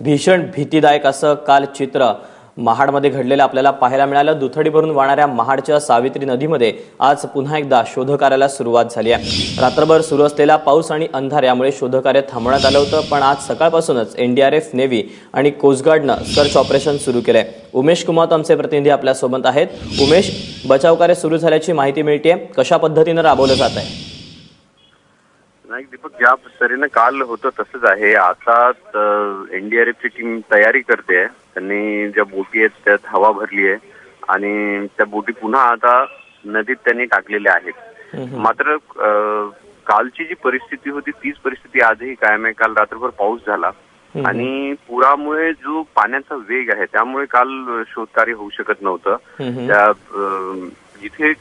भीषण भीतीदायक असं काल चित्र महाडमध्ये घडलेलं आपल्याला पाहायला मिळालं. दुथडीवरून वाहणाऱ्या महाडच्या सावित्री नदीमध्ये आज पुन्हा एकदा शोधकार्याला सुरुवात झाली आहे. रात्रभर सुरू असलेला पाऊस आणि अंधार यामुळे शोधकार्य थांबवण्यात आलं होतं पण आज सकाळपासूनच एनडीआरएफ नेव्ही आणि कोस्टगार्डनं सर्च ऑपरेशन सुरू केलंय. उमेश कुमार आमचे प्रतिनिधी आपल्यासोबत आहेत. उमेश बचावकार्य सुरू झाल्याची माहिती मिळते कशा पद्धतीनं राबवलं जात आहे नाही दीपक ज्या तऱ्हेनं काल होतं तसंच आहे. आता एनडीआरएफची टीम तयारी करते त्यांनी ज्या बोटी आहेत त्यात हवा भरली आहे. आणि त्या बोटी पुन्हा आता नदीत त्यांनी टाकलेल्या आहेत. मात्र कालची जी परिस्थिती होती तीच परिस्थिती आजही कायम आहे. काल रात्रभर पाऊस झाला. आणि पुरामुळे जो पाण्याचा वेग आहे त्यामुळे काल शोधकार्य होऊ शकत नव्हतं. त्या जिथे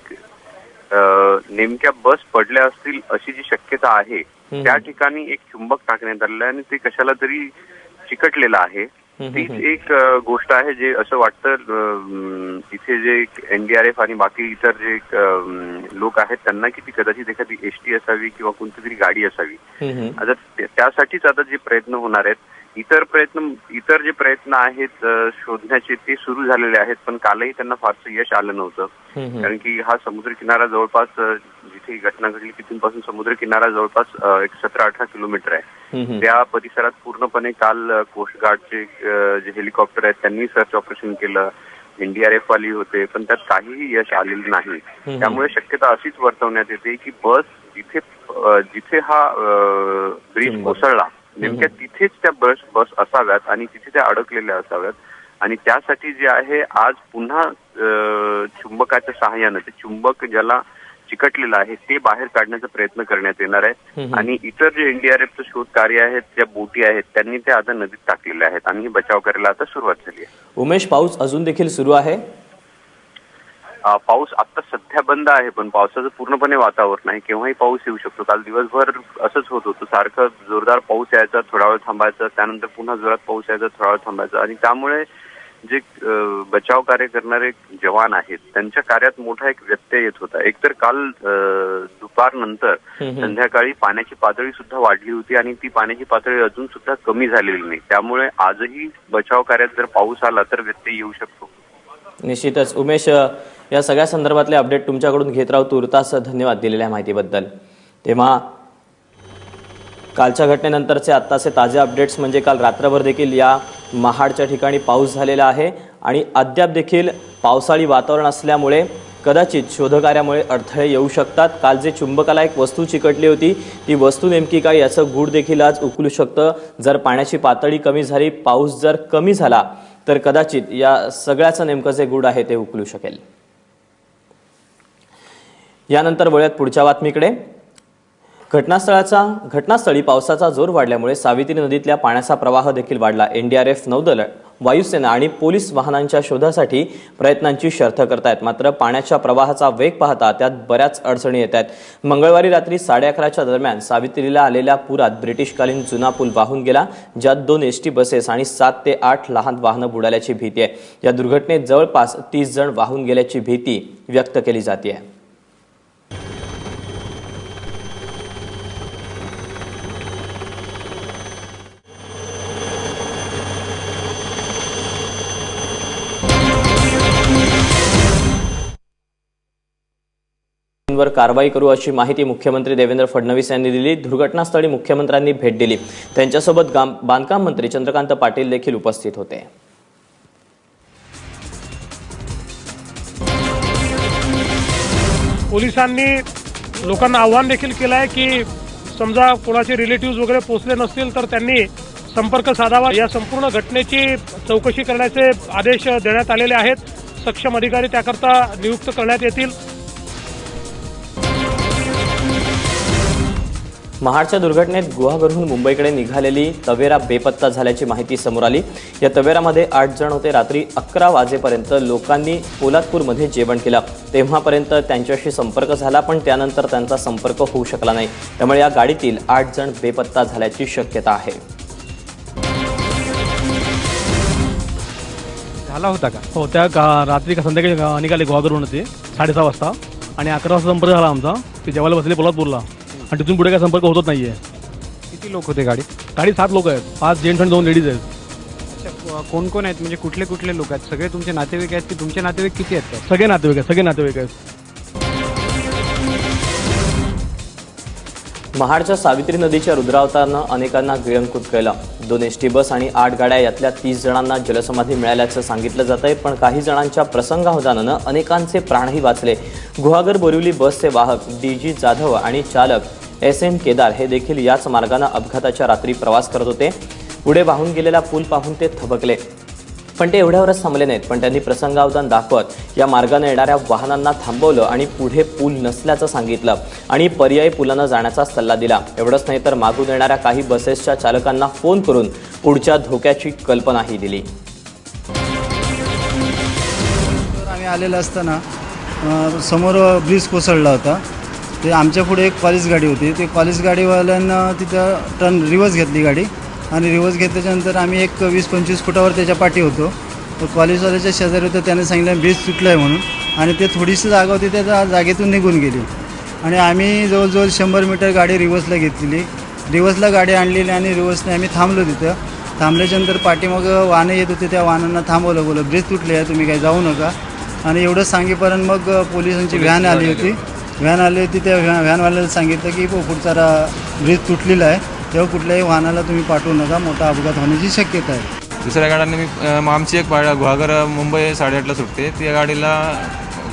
नेमक्या बस पडल्या असतील अशी जी शक्यता आहे त्या ठिकाणी एक चुंबक टाकण्यात आलेलं आहे आणि ते कशाला तरी चिकटलेलं आहे. तीच एक गोष्ट आहे जे असं वाटतं तिथे जे एनडीआरएफ आणि बाकी इतर जे लोक आहेत त्यांना की ती कदाचित एखादी एसटी असावी किंवा कोणती तरी गाडी असावी. आता त्या- त्यासाठीच आता जे प्रयत्न होणार आहेत इतर प्रयत्न इतर जे प्रयत्न आहेत शोधण्याचे ते सुरू झालेले आहेत पण कालही त्यांना फारसं यश आलं नव्हतं. कारण की हा समुद्र किनारा जवळपास जिथे ही घटना घडली तिथून पासून समुद्र किनारा जवळपास एक सतरा अठरा किलोमीटर आहे. त्या परिसरात पूर्णपणे काल अ, कोस्टगार्डचे अ, जे हेलिकॉप्टर आहेत त्यांनी सर्च ऑपरेशन केलं. एनडीआरएफ वाली होते पण त्यात काहीही यश आलेलं नाही. त्यामुळे शक्यता अशीच वर्तवण्यात येते की बस जिथे जिथे हा ब्रिज कोसळला नेमक्या तिथेच त्या बस बस असाव्यात आणि तिथे त्या अडकलेल्या असाव्यात. आणि त्यासाठी जे आहे आज पुन्हा चुंबकाच्या सहाय्यानं ते चुंबक ज्याला चिकटलेलं आहे ते बाहेर काढण्याचा प्रयत्न करण्यात येणार आहे. आणि इतर जे एनडीआरएफचं शोध कार्य आहेत ज्या बोटी आहेत त्यांनी ते आता नदीत टाकलेल्या आहेत. आणि ही बचाव करायला आता सुरुवात झाली आहे. उमेश पाऊस अजून देखील सुरू आहे? पाऊस आता सध्या बंद आहे पण पावसाचं पूर्णपणे वातावरण आहे. केव्हाही पाऊस येऊ शकतो. काल दिवसभर असंच होत होतं. सारखं जोरदार पाऊस यायचा थोडा वेळ थांबायचा त्यानंतर पुन्हा जोरात पाऊस यायचा थोडा वेळ थांबायचा. आणि त्यामुळे जे बचाव कार्य करणारे जवान आहेत त्यांच्या कार्यात मोठा एक व्यत्यय येत होता. एकतर काल दुपारनंतर संध्याकाळी पाण्याची पातळी सुद्धा वाढली होती आणि ती पाण्याची पातळी अजून सुद्धा कमी झालेली नाही. त्यामुळे आजही बचाव कार्यात जर पाऊस आला तर व्यत्यय येऊ शकतो. निश्चितच. उमेश या सगळ्या संदर्भातले अपडेट तुमच्याकडून घेत राहू. तुर्तास धन्यवाद दिलेल्या माहितीबद्दल. तेव्हा कालच्या घटनेनंतरचे आत्ताचे ताजे अपडेट्स म्हणजे काल रात्रभर देखील या महाडच्या ठिकाणी पाऊस झालेला आहे आणि अद्याप देखील पावसाळी वातावरण असल्यामुळे कदाचित शोधकार्यामुळे अडथळे येऊ शकतात. काल जे चुंबकाला एक वस्तू चिकटली होती ती वस्तू नेमकी काय याचं गूढ देखील आज उकलू शकतं. जर पाण्याची पातळी कमी झाली पाऊस जर कमी झाला तर कदाचित या सगळ्याचं नेमकं जे गूढ आहे ते उकलू शकेल. यानंतर वळूयात पुढच्या बातमीकडे. घटनास्थळाचा घटनास्थळी पावसाचा जोर वाढल्यामुळे सावित्री नदीतल्या पाण्याचा प्रवाह देखील वाढला. एनडीआरएफ नौदल वायुसेना आणि पोलीस वाहनांच्या शोधासाठी प्रयत्नांची शर्थ करतायत. मात्र पाण्याच्या प्रवाहाचा वेग पाहता त्यात बऱ्याच अडचणी येत आहेत. मंगळवारी रात्री साडे अकराच्या दरम्यान सावित्रीला आलेल्या पुरात ब्रिटिशकालीन जुना पूल वाहून गेला ज्यात दोन एस टी बसेस आणि सात ते आठ लहान वाहनं बुडाल्याची भीती आहे. या दुर्घटनेत जवळपास तीस जण वाहून गेल्याची भीती व्यक्त केली जाते आहे दोषींवर कारवाई करू अशी माहिती मुख्यमंत्री देवेंद्र फडणवीस यांनी दिली. दुर्घटनास्थळी मुख्यमंत्र्यांनी भेट दिली. त्यांच्यासोबत बांधकाम मंत्री चंद्रकांत पाटील देखील उपस्थित होते. पोलिसांनी लोकांना आव्हान देखील केलं आहे की समजा कोणाचे रिलेटिव्ह वगैरे पोहोचले नसतील तर त्यांनी संपर्क साधावा. या संपूर्ण घटनेची चौकशी करण्याचे आदेश देण्यात आलेले आहेत. सक्षम अधिकारी त्याकरता नियुक्त करण्यात येतील. महाडच्या दुर्घटनेत गुहागरहून मुंबईकडे निघालेली तवेरा बेपत्ता झाल्याची माहिती समोर आली. या तवेरामध्ये आठ जण होते. रात्री अकरा वाजेपर्यंत लोकांनी पोलादपूरमध्ये जेवण केलं. तेव्हापर्यंत त्यांच्याशी संपर्क झाला पण त्यानंतर त्यांचा संपर्क होऊ शकला नाही. त्यामुळे या गाडीतील आठ जण बेपत्ता झाल्याची शक्यता आहे. झाला होता का? हो त्या गा- रात्री का संध्याकाळी निघाले गोवागडून होते. साडेसहा वाजता. आणि अकरा वाजता संपर्क झाला आमचा. ते जेवायला बसले पोलादपूरला. आणि तिथून पुढे काय संपर्क होतच नाहीये. किती लोक होते गाडी गाडी सात लोक आहेत. पाच जेंट्स आणि दोन लेडीज आहेत. कोण कोण आहेत? म्हणजे कुठले कुठले लोक आहेत? सगळे तुमचे नातेवाईक आहेत की तुमचे नातेवाईक किती आहेत? सगळे नातेवाईक आहेत सगळे नातेवाईक आहेत. महाडच्या सावित्री नदीच्या रुद्रावतानं अनेकांना गिळंकृत केलं दोन एस टी बस आणि आठ गाड्या यातल्या तीस जणांना जलसमाधी मिळाल्याचं सांगितलं जात आहे पण काही जणांच्या प्रसंगावधानानं अनेकांचे प्राणही वाचले. गुहागर बोरिवली बसचे वाहक डी जी जाधव आणि चालक एस एम केदार हे देखील याच मार्गानं अपघाताच्या रात्री प्रवास करत होते. पुढे वाहून गेलेला पूल पाहून ते थबकले. पण ते एवढ्यावरच थांबले नाहीत. पण त्यांनी प्रसंगावधान दाखवत या मार्गाने येणाऱ्या वाहनांना थांबवलं आणि पुढे पूल नसल्याचं सांगितलं आणि पर्यायी पुलानं जाण्याचा सल्ला दिला. एवढंच नाही तर मागून येणाऱ्या काही बसेसच्या चालकांना फोन करून पुढच्या धोक्याची कल्पनाही दिली. आम्ही आलेलं असताना समोर ब्रिज कोसळला होता. ते आमच्या पुढे एक कॉलेज गाडी होती. ते कॉलेज गाडीवाल्यांना तिथं टर्न रिवर्स घेतली गाडी. आणि रिवर्स घेतल्याच्यानंतर आम्ही एक वीस पंचवीस फुटावर त्याच्या पाठी होतो. तर कॉलेजवाल्याच्या शेजारी होतं त्याने सांगितलं ब्रिज तुटलं आहे म्हणून. आणि ते थोडीशी जागा होती त्या जा- जागेतून निघून गेली. आणि आम्ही जवळजवळ शंभर मीटर गाडी रिवर्सला घेतलेली. रिवर्सला गाडी आणलेली आणि रिवर्सने आम्ही थांबलो तिथं. थांबल्याच्यानंतर पाठीमागं वाहनं येत होते त्या वाहनांना थांबवलं बोललं ब्रिज तुटले आहे तुम्ही काही जाऊ नका. आणि एवढं सांगेपर्यंत मग पोलिसांची व्हॅन आली होती. व्हॅन आली होती त्या व्हॅ व्हॅनवाल्याला सांगितलं की पुढचा ब्रिज तुटलेला आहे. तेव्हा कुठल्याही वाहनाला तुम्ही पाठवू नका मोठा अपघात होण्याची शक्यता आहे. दुसऱ्या गाड्यांनी मी आमची एक गाडी गुहागर मुंबई साडेआठला सुटते. त्या गाडीला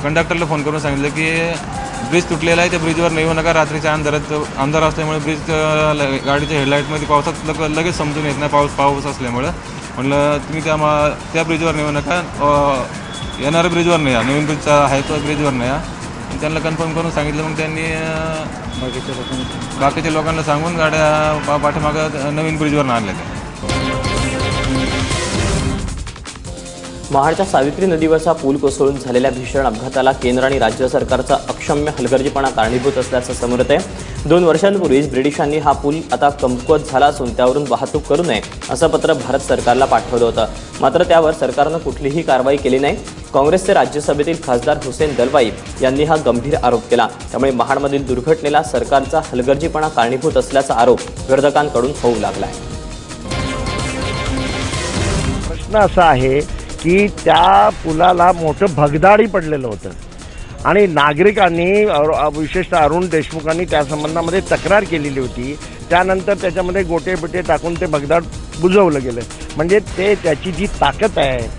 कंडक्टरला फोन करून सांगितलं की ब्रिज तुटलेला आहे त्या ब्रिजवर नाही येऊ नका. रात्रीच्या अंधारात अंधार असल्यामुळे ब्रिज ल- गाडीच्या हेडलाईटमध्ये पावसात लग लगेच समजून येत नाही पाऊस पाऊस असल्यामुळं. म्हटलं तुम्ही त्या मा त्या ब्रिजवर नेऊ नका. येणाऱ्या ब्रिजवर नाही या नवीन ब्रिजचा आहे तो ब्रिजवर नाही या त्यांना कन्फर्म करून सांगितलं. मग त्यांनी बाकीच्या लोकांना. सांगून गाड्या पाठीमागं नवीन ब्रिजवर आणल्या त्या. महाडच्या सावित्री नदीवरचा पूल कोसळून झालेल्या भीषण अपघाताला केंद्र आणि राज्य सरकारचा अक्षम्य हलगर्जीपणा कारणीभूत असल्याचं समोर येत आहे दोन वर्षांपूर्वीच ब्रिटिशांनी हा पूल आता कमकुवत झाला असून त्यावरून वाहतूक करू नये असं पत्र भारत सरकारला पाठवलं होतं. मात्र त्यावर सरकारनं कुठलीही कारवाई केली नाही. काँग्रेसचे राज्यसभेतील खासदार हुसेन दलवाई यांनी हा गंभीर आरोप केला. त्यामुळे महाडमधील दुर्घटनेला सरकारचा हलगर्जीपणा कारणीभूत असल्याचा आरोप विरोधकांकडून होऊ लागला आहे प्रश्न असा आहे की त्या पुलाला मोठं भगदाडी पडलेलं होतं. आणि नागरिकांनी विशेषतः अरुण देशमुखांनी त्या संबंधामध्ये तक्रार केलेली होती. त्यानंतर त्याच्यामध्ये गोटे बिटे टाकून ते भगदाड बुजवलं गेलं. म्हणजे ते त्याची जी ताकद आहे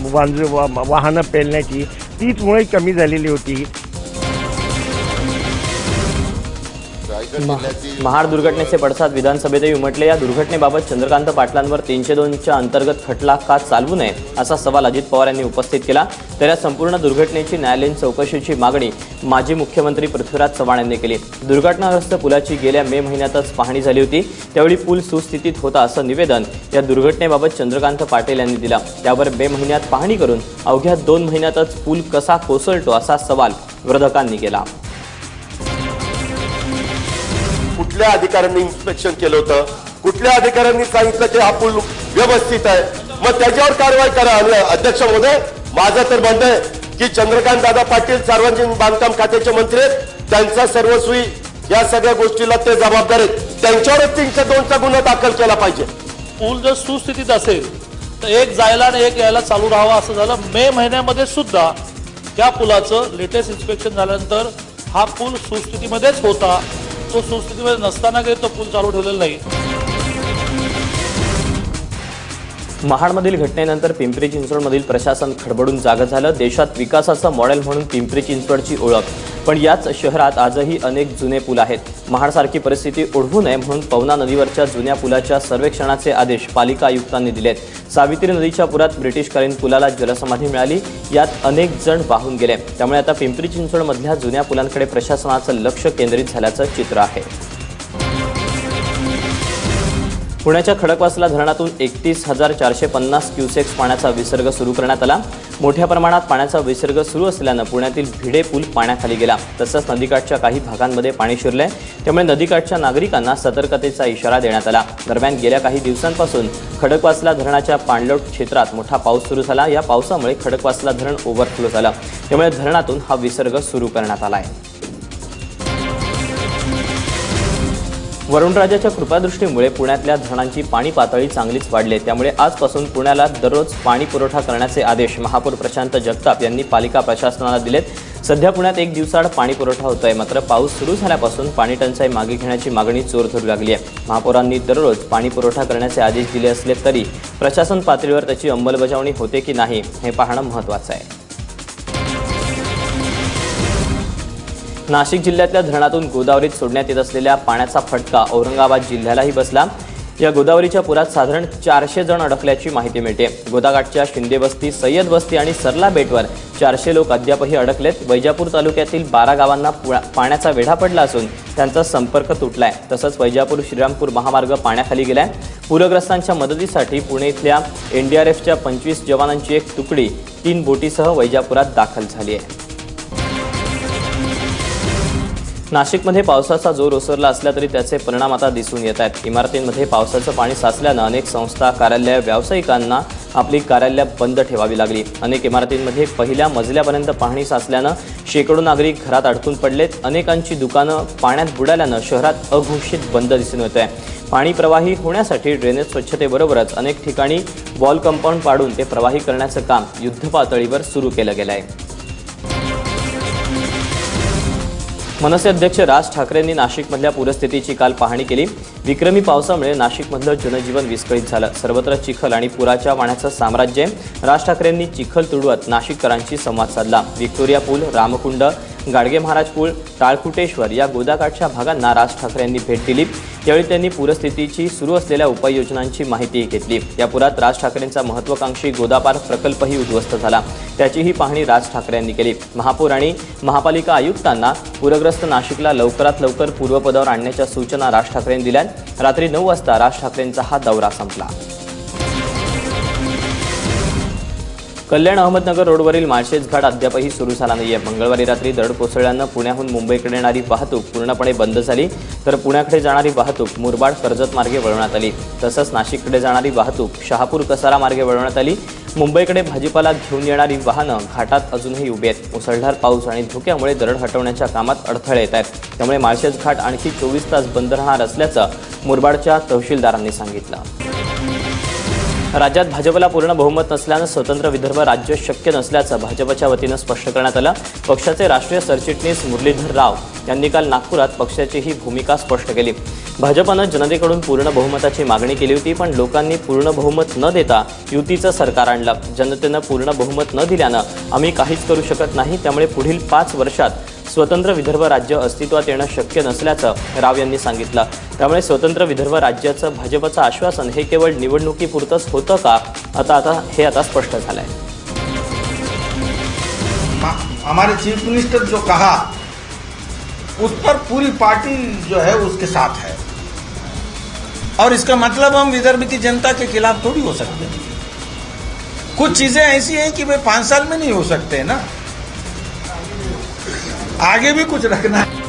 वांज वा- वाहनं पेलण्याची तीच मुळे कमी झालेली होती. महाड दुर्घटनेचे पडसाद विधानसभेतही उमटले. या दुर्घटनेबाबत चंद्रकांत पाटलांवर तीनशे दोनच्या अंतर्गत खटला का चालवू नये असा सवाल अजित पवार यांनी उपस्थित केला. तर या संपूर्ण दुर्घटनेची न्यायालयीन चौकशीची मागणी माजी मुख्यमंत्री पृथ्वीराज चव्हाण यांनी केली. दुर्घटनाग्रस्त पुलाची गेल्या मे महिन्यातच पाहणी झाली होती. त्यावेळी पूल सुस्थितीत होता असं निवेदन या दुर्घटनेबाबत चंद्रकांत पाटील यांनी दिला. त्यावर मे महिन्यात पाहणी करून अवघ्या दोन महिन्यातच पूल कसा कोसळतो असा सवाल विरोधकांनी केला. कुठल्या अधिकाऱ्यांनी इन्स्पेक्शन केलं होतं? कुठल्या अधिकाऱ्यांनी सांगितलं की हा पूल व्यवस्थित आहे? मग त्याच्यावर कारवाई करा. अध्यक्ष महोदय माझं तर म्हणणं आहे की चंद्रकांत दादा पाटील सार्वजनिक बांधकाम खात्याचे मंत्री आहेत. त्यांचा सर्वस्वी या सगळ्या गोष्टीला ते जबाबदार आहेत. त्यांच्यावरच तीनशे दोनचा गुन्हा दाखल केला पाहिजे. पूल जर सुस्थितीत असेल तर एक जायला आणि एक यायला चालू राहावा असं झालं. मे महिन्यामध्ये सुद्धा त्या पुलाचं लेटेस्ट इन्स्पेक्शन झाल्यानंतर हा पूल सुस्थितीमध्येच होता. तो सुस्थितीमध्ये नसताना काही तो पूल चालू ठेवलेला नाही. महाडमधील घटनेनंतर पिंपरी चिंचवडमधील प्रशासन खडबडून जागं झालं. देशात विकासाचं मॉडेल म्हणून पिंपरी चिंचवडची ओळख. पण याच शहरात आजही अनेक जुने पूल आहेत. महाडसारखी परिस्थिती ओढवू नये म्हणून पवना नदीवरच्या जुन्या पुलाच्या सर्वेक्षणाचे आदेश पालिका आयुक्तांनी दिलेत. सावित्री नदीच्या पुरात ब्रिटिशकालीन पुलाला जलसमाधी मिळाली. यात अनेक जण वाहून गेले. त्यामुळे आता पिंपरी चिंचवडमधल्या जुन्या पुलांकडे प्रशासनाचं लक्ष केंद्रित झाल्याचं चित्र आहे. पुण्याच्या खडकवासला धरणातून एकतीस हजार चारशे पन्नास क्युसेक्स पाण्याचा विसर्ग सुरू करण्यात आला. मोठ्या प्रमाणात पाण्याचा विसर्ग सुरू असल्यानं पुण्यातील भिडे पूल पाण्याखाली गेला. तसंच नदीकाठच्या काही भागांमध्ये पाणी शिरलंय. त्यामुळे नदीकाठच्या नागरिकांना सतर्कतेचा इशारा देण्यात आला. दरम्यान गेल्या काही दिवसांपासून खडकवासला धरणाच्या पाणलोट क्षेत्रात मोठा पाऊस सुरू झाला. या पावसामुळे खडकवासला धरण ओव्हरफ्लो झालं. त्यामुळे धरणातून हा विसर्ग सुरू करण्यात आला आहे वरुणराजाच्या कृपादृष्टीमुळे पुण्यातल्या धरणांची पाणी पातळी चांगलीच वाढली. आहे. त्यामुळे आजपासून पुण्याला दररोज पाणी पुरवठा करण्याचे आदेश महापौर प्रशांत जगताप यांनी पालिका प्रशासनाला दिलेत. सध्या पुण्यात एक दिवसाआड पाणी पुरवठा होत आहे मात्र पाऊस सुरू झाल्यापासून पाणी टंचाई मागे घेण्याची मागणी जोर धरू लागली आहे. महापौरांनी दररोज पाणी पुरवठा करण्याचे आदेश दिले असले तरी प्रशासन पातळीवर त्याची अंमलबजावणी होते की नाही हे पाहणं महत्त्वाचं आहे. नाशिक जिल्ह्यातल्या धरणातून गोदावरीत सोडण्यात येत असलेल्या पाण्याचा फटका औरंगाबाद जिल्ह्यालाही बसला. या गोदावरीच्या पुरात साधारण चारशे जण अडकल्याची माहिती मिळते. गोदाघाटच्या शिंदे वस्ती सय्यद वस्ती आणि सरला बेटवर चारशे लोक अद्यापही अडकलेत. वैजापूर तालुक्यातील बारा गावांना पुळा- पाण्याचा वेढा पडला असून त्यांचा संपर्क तुटलाय. तसंच वैजापूर श्रीरामपूर महामार्ग पाण्याखाली गेलाय. पूरग्रस्तांच्या मदतीसाठी पुणे इथल्या एनडीआरएफच्या पंचवीस जवानांची एक तुकडी तीन बोटीसह वैजापुरात दाखल झाली आहे. नाशिकमध्ये पावसाचा जोर ओसरला असला तरी त्याचे परिणाम आता दिसून येत आहेत. इमारतींमध्ये पावसाचं पाणी साचल्यानं अनेक संस्था कार्यालय व्यावसायिकांना आपली कार्यालय बंद ठेवावी लागली. अनेक इमारतींमध्ये पहिल्या मजल्यापर्यंत पाणी साचल्यानं शेकडो नागरिक घरात अडकून पडलेत. अनेकांची दुकानं पाण्यात बुडाल्यानं शहरात अघोषित बंद दिसून येत आहे पाणी प्रवाही होण्यासाठी ड्रेनेज स्वच्छतेबरोबरच अनेक ठिकाणी वॉल कंपाऊंड पाडून ते प्रवाही करण्याचं काम युद्धपातळीवर सुरू केलं गेलं आहे मनसे अध्यक्ष राज ठाकरेंनी नाशिकमधल्या पूरस्थितीची काल पाहणी केली. विक्रमी पावसामुळे नाशिकमधलं जनजीवन विस्कळीत झालं. सर्वत्र चिखल आणि पुराच्या पाण्याचं साम्राज्य. राज ठाकरेंनी चिखल तुडवत नाशिककरांशी संवाद साधला. व्हिक्टोरिया पूल रामकुंड गाडगे महाराज पूल टाळकुटेश्वर या गोदाकाठच्या भागांना राज ठाकरे यांनी भेट दिली. यावेळी त्यांनी पूरस्थितीची सुरू असलेल्या उपाययोजनांची माहितीही घेतली. या पुरात राज ठाकरेंचा महत्वाकांक्षी गोदापार प्रकल्पही उद्ध्वस्त झाला. त्याचीही पाहणी राज ठाकरे यांनी केली. महापौर आणि महापालिका आयुक्तांना पूरग्रस्त नाशिकला लवकरात लवकर पूर्वपदावर आणण्याच्या सूचना राज ठाकरेंनी दिल्या रात्री नऊ वाजता राज ठाकरेंचा हा दौरा संपला. कल्याण अहमदनगर रोडवरील माळशेज घाट अद्यापही सुरू झाला नाहीये. मंगळवारी रात्री दरड कोसळल्यानं पुण्याहून मुंबईकडे येणारी वाहतूक पूर्णपणे बंद झाली. तर पुण्याकडे जाणारी वाहतूक मुरबाड कर्जत मार्गे वळवण्यात आली. तसंच नाशिककडे जाणारी वाहतूक शहापूर कसारा मार्गे वळवण्यात आली. मुंबईकडे भाजीपाला घेऊन येणारी वाहनं घाटात अजूनही उभी आहेत. मुसळधार पाऊस आणि धुक्यामुळे दरड हटवण्याच्या कामात अडथळे येत आहेत. त्यामुळे माळशेज घाट आणखी चोवीस तास बंद राहणार असल्याचं मुरबाडच्या तहसीलदारांनी सांगितलं. राज्यात भाजपला पूर्ण बहुमत नसल्यानं स्वतंत्र विदर्भ राज्य शक्य नसल्याचं भाजपच्या वतीनं स्पष्ट करण्यात आलं. पक्षाचे राष्ट्रीय सरचिटणीस मुरलीधर राव यांनी काल नागपुरात पक्षाची ही भूमिका स्पष्ट केली. भाजपनं जनतेकडून पूर्ण बहुमताची मागणी केली होती पण लोकांनी पूर्ण बहुमत न देता युतीचं सरकार आणलं. जनतेनं पूर्ण बहुमत न दिल्यानं आम्ही काहीच करू शकत नाही त्यामुळे पुढील पाच वर्षात स्वतंत्र विदर्भ राज्य अस्तित्वात येणं शक्य नसल्याचं राव यांनी सांगितलं. त्यामुळे स्वतंत्र विदर्भ राज्याचं भाजपचं आश्वासन हे केवळ निवडणुकीपुरतंच होतं का? आता आता हे आता स्पष्ट झालंय. हमारे चीफ मिनिस्टर जो कहा उस पर पूरी पार्टी जो है उसके साथ है। और इसका मतलब हम विदर्भ की जनता के खिलाफ थोड़ी हो सकते हैं। कुछ चीजें ऐसी हैं कि वे पांच साल में नहीं हो सकते ना? आगे भी कुछ रखना है।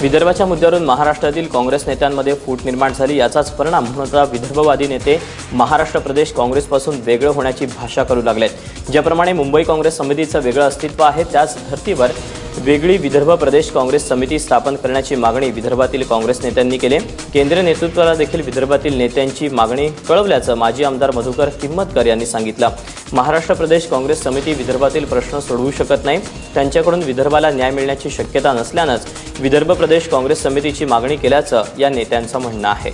विदर्भाच्या मुद्द्यावरून महाराष्ट्रातील काँग्रेस नेत्यांमध्ये फूट निर्माण झाली याचाच परिणाम म्हणून आता विदर्भवादी नेते महाराष्ट्र प्रदेश काँग्रेसपासून वेगळं होण्याची भाषा करू लागलेत. ज्याप्रमाणे मुंबई काँग्रेस समितीचं वेगळं अस्तित्व आहे त्याच धर्तीवर वेगळी विदर्भ प्रदेश काँग्रेस समिती स्थापन करण्याची मागणी विदर्भातील काँग्रेस नेत्यांनी केली. केंद्रीय नेतृत्वाला देखील विदर्भातील नेत्यांची मागणी कळवल्याचं माजी आमदार मधुकर किंमतकर यांनी सांगितलं. महाराष्ट्र प्रदेश काँग्रेस समिती विदर्भातील प्रश्न सोडवू शकत नाही. त्यांच्याकडून विदर्भाला न्याय मिळण्याची शक्यता नसल्यानंच विदर्भ प्रदेश काँग्रेस समितीची मागणी केल्याचं या नेत्यांचं म्हणणं आहे.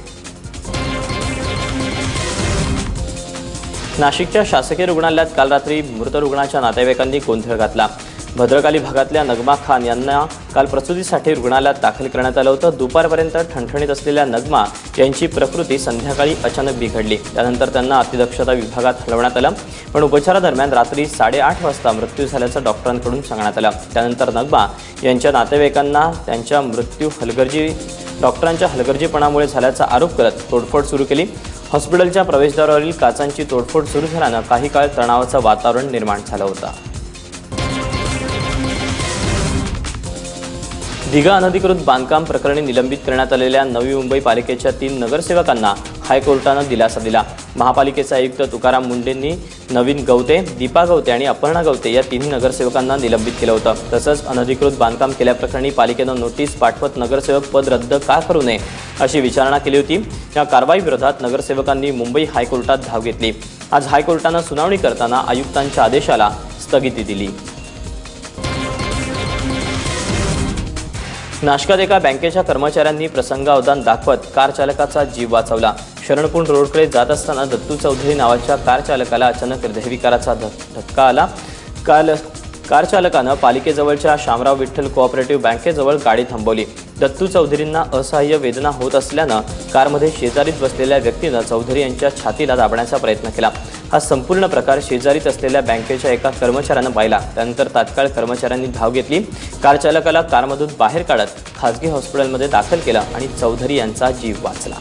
नाशिकच्या शासकीय रुग्णालयात काल रात्री मृत रुग्णाच्या नातेवाईकांनी गोंधळ घातला. भद्रकाली भागातल्या नगमा खान यांना काल प्रसूतीसाठी रुग्णालयात दाखल करण्यात आलं होतं. दुपारपर्यंत ठणठणीत असलेल्या नगमा यांची प्रकृती संध्याकाळी अचानक बिघडली. त्यानंतर त्यांना अतिदक्षता विभागात हलवण्यात आलं. पण उपचारादरम्यान रात्री साडेआठ वाजता मृत्यू झाल्याचं डॉक्टरांकडून सांगण्यात आलं. त्यानंतर नगमा यांच्या नातेवाईकांना त्यांच्या मृत्यू हलगर्जी डॉक्टरांच्या हलगर्जीपणामुळे झाल्याचा आरोप करत तोडफोड सुरू केली. हॉस्पिटलच्या प्रवेशद्वारावरील काचांची तोडफोड सुरू झाल्यानं काही काळ तणावाचं वातावरण निर्माण झालं होतं. दिघा अनधिकृत बांधकाम प्रकरणी निलंबित करण्यात आलेल्या नवी मुंबई पालिकेच्या तीन नगरसेवकांना हायकोर्टानं दिलासा दिला. महापालिकेचे आयुक्त तुकाराम मुंडेंनी नवीन गवते दीपा गवते आणि अपर्णा गवते या तिन्ही नगरसेवकांना निलंबित केलं होतं. तसंच अनधिकृत बांधकाम केल्याप्रकरणी पालिकेनं नोटीस पाठवत नगरसेवक पद रद्द का करू नये अशी विचारणा केली होती. या कारवाईविरोधात नगरसेवकांनी मुंबई हायकोर्टात धाव घेतली. आज हायकोर्टानं सुनावणी करताना आयुक्तांच्या आदेशाला स्थगिती दिली. नाशकात एका बँकेच्या कर्मचाऱ्यांनी प्रसंगावधान दाखवत कार चालकाचा जीव वाचवला. शरणपूर रोडकडे जात असताना दत्तू चौधरी नावाच्या कार चालकाला अचानक हृदयविकाराचा धक्का आला. काल कार चालकानं पालिकेजवळच्या शामराव विठ्ठल कोऑपरेटिव्ह बँकेजवळ गाडी थांबवली. दत्तू चौधरींना असहाय्य वेदना होत असल्यानं कारमध्ये शेजारीच बसलेल्या व्यक्तीनं चौधरी यांच्या छातीला दाबण्याचा प्रयत्न केला. हा संपूर्ण प्रकार शेजारीत असलेल्या बँकेच्या एका कर्मचाऱ्यानं पाहिला. त्यानंतर तात्काळ कर्मचाऱ्यांनी धाव घेतली. कार चालकाला कारमधून बाहेर काढत खाजगी हॉस्पिटलमध्ये दाखल केलं आणि चौधरी यांचा जीव वाचला.